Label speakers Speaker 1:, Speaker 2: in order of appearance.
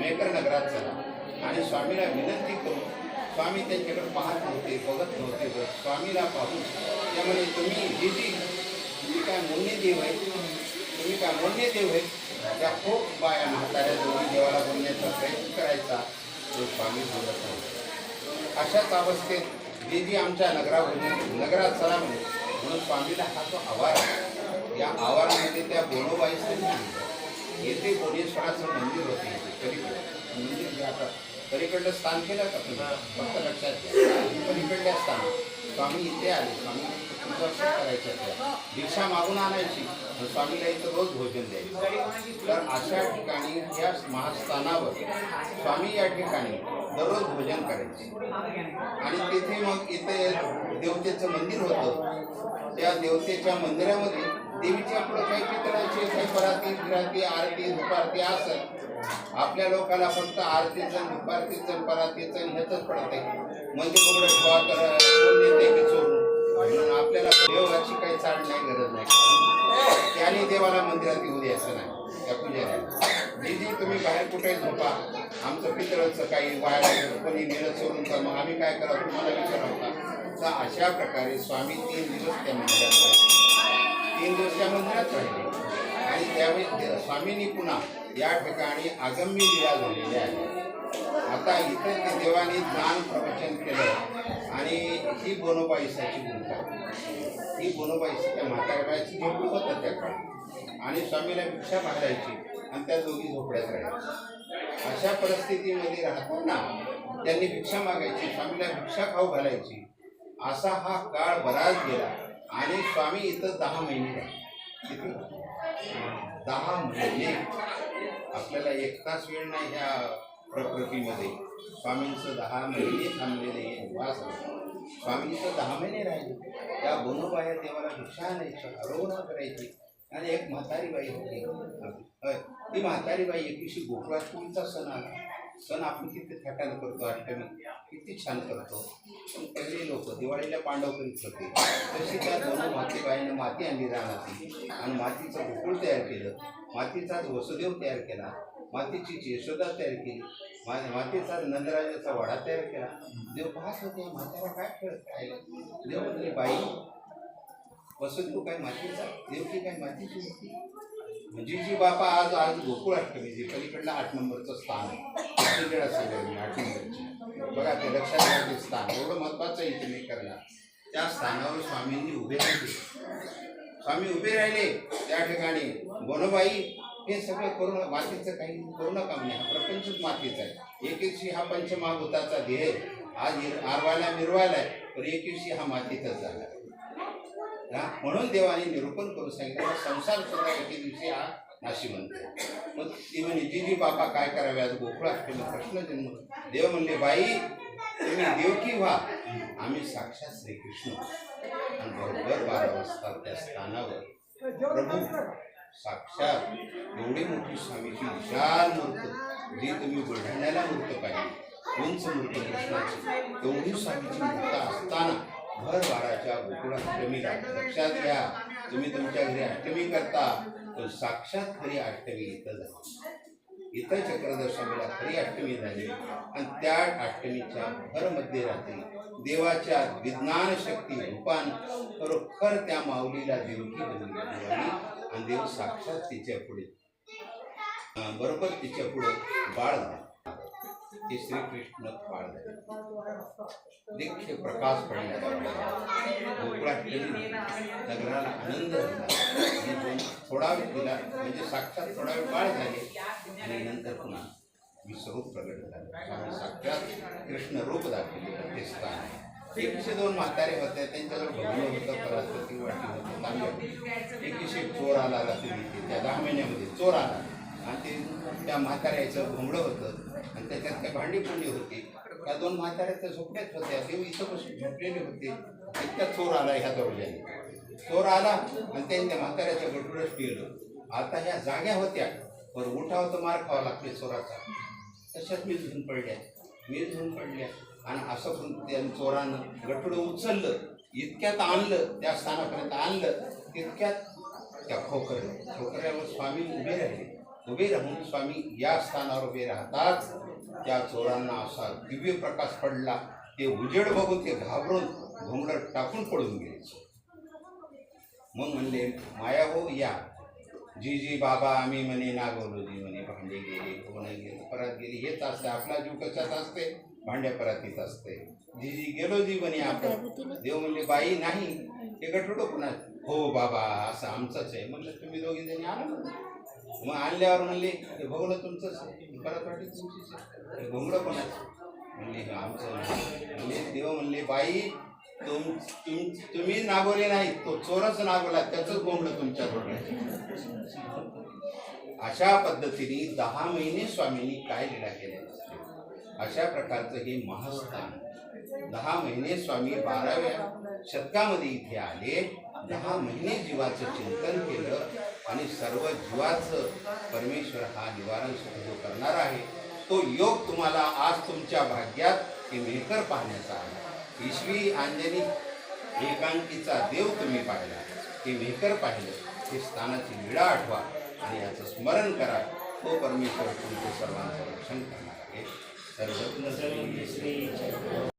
Speaker 1: Maker नगरात चला. आणि स्वामीला विनंती करून स्वामी त्यांच्याकडे पाहत नव्हते बघत नव्हते. स्वामीला पाहून त्यामुळे तुम्ही दिदी तुम्ही काय मोन्य देव आहे तुम्ही काय मोन्य देव आहे त्या खूप बाया म्हाताऱ्या दोन्ही देवाला बोलण्याचा प्रयत्न करायचा. तो स्वामी बोलत नव्हता अशाच अवस्थेत दीदी आमच्या नगरावर नगरात चला म्हणे. म्हणून स्वामीला हा जो आवार आहे या आवारामध्ये त्या बोनोबाईचं सांगितलं. येथे बोनेश्वराचं मंदिर होते पलीकडे. मंदिर जे आता पलीकडलं स्थान केलं का तुम्ही? फक्त लक्षात घ्या. पलीकडल्या स्थान. स्वामी इथे आले. स्वामी तुमचं करायचं त्या दीक्षा मागून आणायची. आणि स्वामीला इथं रोज भोजन द्यायचं. तर अशा ठिकाणी या महास्थानावर स्वामी या ठिकाणी दररोज भोजन करायचे. आणि तिथे मग इथे देवतेचं मंदिर होतं. त्या देवतेच्या मंदिरामध्ये देवीचे पुढे काही पितळाचे काही पराती गिराती आरती दुपारती असत आपल्या लोकांना फक्त आरतीचं दुपारतीचं परातीचं ह्याच पडत आहे. म्हणजे कोणतं ठेवा तर कोण की चोरून म्हणून आपल्याला देवाची काही चाड नाही गरज नाही. त्याने देवाला मंदिरात येऊ द्यायचं नाही त्या पुजाऱ्याला दिदी तुम्ही बाहेर कुठे झोपा. आमचं पितळचं काही वाया कोणी नेलं चोरून तर मग आम्ही काय करा तुम्हाला विचारा होता तर अशा प्रकारे स्वामी तीन दिवस त्या मंदिरात तीन दिवस त्या मंदिरात राहिले आणि त्यावेळी स्वामींनी पुन्हा या ठिकाणी आगम्य लीला झालेली आहे. आता इथे ते देवाने दान प्रवचन केलं आणि ही बोनोबाईसाची भूमिका ही बोनोबाईची त्या म्हातारबाईची झोपडी होतं त्या काळी. आणि स्वामीला भिक्षा मागायची आणि त्या दोघी झोपड्यात राहायच्या. अशा परिस्थितीमध्ये राहताना त्यांनी भिक्षा मागायची स्वामीला भिक्षा खाऊ घालायची. असा हा काळ बराच गेला. आणि स्वामी इथं दहा महिने किती दहा महिने. आपल्याला एक तास वेळ नाही ह्या प्रकृतीमध्ये. स्वामींचं दहा महिने थांबलेले हे निवास स्वामींचं दहा महिने राहिले. त्या बनोबाया देवाला भिक्षा आणायची आरोहणा करायची. आणि एक म्हातारी बाई होती ती म्हातारी बाई एकविशी गोकुळाष्टमीचा सण आला. सण आपण किती थाटानं करतो अष्टमी किती छान करतो. पण पहिले लोक दिवाळीला पांडव करीत होते. तशी त्या दोन मातीबाईनं माती आणली रानाची आणि मातीचं गोकुळ तयार केलं. मातीचाच वसुदेव तयार केला. मातीची यशोदा तयार केली. मा मातीचा नंदराजाचा वाडा तयार केला. देव पाहत होते म्हातारा काय खेळत काय? देव म्हणजे बाई वसुदेव काय मातीचा? देवकी काय मातीची होती? म्हणजे जी बापा आज आज गोकुळ अष्टमी जी पलीकडला आठ नंबरचं स्थान आहे. सगळ्या असेल आठ बघा ते लक्षात घ्या ते स्थान एवढं महत्वाचं इथे मी करणार. त्या स्थानावर स्वामींनी उभे राहिले. स्वामी उभे राहिले. त्या ठिकाणी बनोबाई हे सगळं करून मातीचं काही करू नका म्हणजे हा प्रपंचच मातीचा आहे. एक एकशी हा पंचमहाभूताचा ध्येय आज आरवायला मिरवायला आहे पण एक दिवशी हा मातीचाच झाला म्हणून देवाने निरूपण करून सांगितलं संसार सुद्धा एके दिवशी हा नाशिवंत आहे. मग ती म्हणे जी बापा काय करावे? आज गोकुळात केलं प्रश्न जन्म. देव म्हणले बाई तुम्ही देवकी व्हा? आम्ही साक्षात श्रीकृष्ण. आणि बरोबर बारा वाजता त्या स्थानावर प्रभू साक्षात एवढी मोठी स्वामीची विशाल मूर्त जी तुम्ही बुलढाण्याला मूर्त पाहिजे उंच मूर्त कृष्णाची तेवढी स्वामीची मूर्त असताना भर वाराच्या गोकुळ लक्षात घ्या तुम्ही तुमच्या घरी अष्टमी करता. तर साक्षात खरी अष्टमी इथं झाली. इथं चक्रदर्शनाला खरी अष्टमी झाली. आणि त्या अष्टमीच्या भर मध्यरात्री देवाच्या विज्ञान शक्ती रूपान खरोखर त्या माऊलीला देवकी बनली आणि देव साक्षात तिच्या पुढे बरोबर तिच्या पुढे बाळ झाला. श्रीकृष्ण बाळ दीक्ष प्रकाश पडला. नगराला आनंद झाला. थोडा वेळ दिला म्हणजे साक्षात थोडा वेळ बाळ झाले. आणि नंतर पुन्हा विश्वरूप प्रगट झाले. साक्षात कृष्ण रूप दाखवले. ते स्थान आहे. एकशे दोन म्हातारे होते. त्यांच्याजवळ भगवं होतं. परस्पती वाटी होती. तांबे होते एकशे चोर आला रात्री. त्या दहा महिन्यामध्ये चोर आला. आणि ते त्या म्हाताऱ्याचं घोंगडं होतं आणि त्याच्यात त्या भांडी पुंडी होती. त्या दोन म्हाताऱ्या त्या झोपड्यात होत्या देव इथं बसून झोपलेले होते. इतका चोर आला ह्या दरवाज्याने चोर आला आणि त्यांनी त्या म्हाताऱ्याच्या गटुरच पिलं आता ह्या जाग्या होत्या पण उठाव तर मार खावा लागते चोराचा. तशात मी झुन पडल्या. मी झुन पडल्या. आणि असं पण त्या चोरानं गटुडं उचललं. इतक्यात आणलं त्या स्थानापर्यंत आणलं. तितक्यात त्या खोकऱ्या खोकऱ्यावर स्वामी उभे राहिले. उभे राहून स्वामी या स्थानावर उभे राहतात. त्या चोरांना असा दिव्य प्रकाश पडला. ते उजेड बघून ते घाबरून घोंगडं टाकून पडून गेले. मग म्हणले माया हो या. जी जी बाबा आम्ही म्हणे नागवलोजी म्हणे भांडे गेले कोणी गेले परत गेले हेच असते आपला जीव कशात असते? भांड्या परातीत असते. जी जी गेलो जी म्हणे आपण. देव म्हणले बाई नाही ते गठुडो पुन्हा हो बाबा असं आमचंच आहे. म्हणलं तुम्ही दोघी जणी आणा मग आणल्यावर म्हणले हे भोगलं तुमचंच आहे परत वाटली तुमचीच आहे. घोंगडं म्हणले हे आमचं म्हणले देव म्हणले बाई तुम तुम तुम्ही नागवले नाही तो चोरच नागवला त्याचंच घोंगडं तुमच्याजवळ आहे. अशा पद्धतीने दहा महिने स्वामींनी काय लिडा केले? अशा प्रकारचं हे महास्थान. दहा महिने स्वामी बाराव्या शतकामध्ये इथे आले. दहा महिने जीवाचं चिंतन केलं. आणि सर्व जीवाचं परमेश्वर हा निवारण सुख जो करणार आहे. तो योग तुम्हाला आज तुमच्या भाग्यात हे मेहकर पाहण्याचा आहे. ईश्वी आंजनी एकांकीचा देव तुम्ही पाहिला. ते मेहकर पाहिलं. हे स्थानाची लीळा आठवा आणि याचं स्मरण करा. तो परमेश्वर तुमचे सर्वांचं रक्षण करणार आहे. सर्वज्ञ श्री